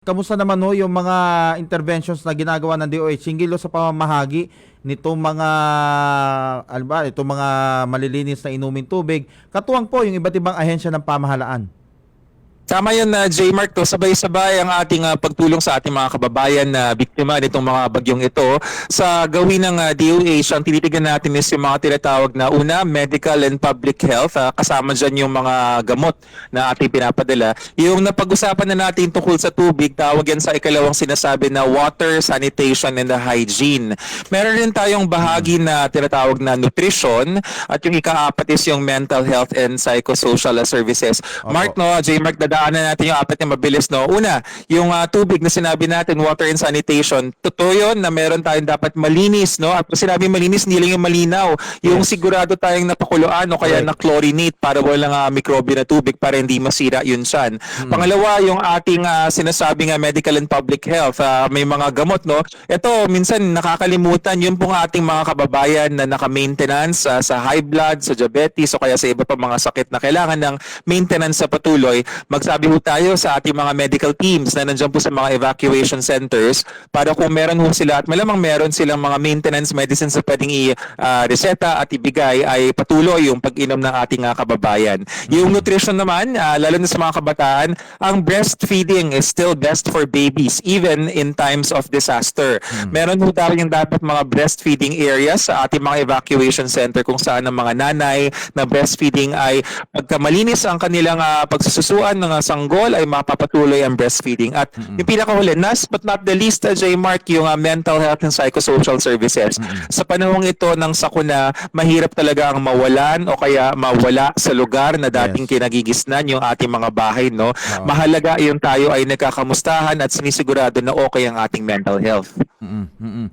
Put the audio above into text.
Kamusta naman ho yung mga interventions na ginagawa ng DOH hinggil sa pamamahagi nitong mga ano ba, itong mga malilinis na inuming tubig, katuwang po yung iba't ibang ahensya ng pamahalaan. Tama yun na J. Mark to. Sabay-sabay ang ating ah, pagtulong sa ating mga kababayan na biktima nitong mga bagyong ito. Sa gawin ng ah, DOH, ang tinitigan natin is yung mga tinatawag na una, medical and public health. Ah, kasama dyan yung mga gamot na ating pinapadala. Yung napag-usapan na natin tungkol sa tubig, tawag yan sa ikalawang sinasabi na water, sanitation, and the hygiene. Meron rin tayong bahagi na tinatawag na nutrition at yung ikaapat is yung mental health and psychosocial services. Mark, no, J. Mark, dadaanan natin yung apat na mabilis, no? Una, yung ah, tubig na sinabi natin, water and sanitation. Totoo yun na meron tayong dapat malinis, no? At kung sinabi malinis, hindi lang yung malinaw. Yung Yes. sigurado tayong napakuluan o kaya Correct. na-chlorinate para walang uh, mikrobyo na tubig para hindi masira yun siyan. Pangalawa, yung ating ah, sinasabi nga medical and public health, ah, may mga gamot, no? Ito, minsan nakakalimutan yun pong ating mga kababayan na naka-maintenance ah, sa high blood, sa diabetes, o kaya sa iba pa mga sakit na kailangan ng maintenance sa patuloy. Magsabi po tayo sa ating mga medical teams na nandiyan po sa mga evacuation centers para kung meron po sila at malamang meron silang mga maintenance medicines na pwedeng i-reseta at ibigay ay patuloy yung pag-inom ng ating ah, kababayan. Yung nutrition naman, ah, lalo na sa mga kabataan, ang breastfeeding is still best for babies even in times of disaster. Meron po tayong dapat mga breastfeeding areas sa ating mga evacuation center kung saan ang mga nanay na breastfeeding ay pagka malinis ang kanilang ah, pagsususuan ng ah, sanggol ay mapapatuloy ang breastfeeding. At yung pinakahuli, last but not the least, uh, J. Mark, yung ah, mental health and psychosocial services. Sa panahong ito ng sakuna, mahirap talaga ang mawalan o kaya mawala sa lugar na dating Yes. kinagigisnan yung ating mga bahay. No? Oo. Mahalaga yung tayo ay nagkakamustahan at sinisigurado na okay ang ating mental health. Mm-mm.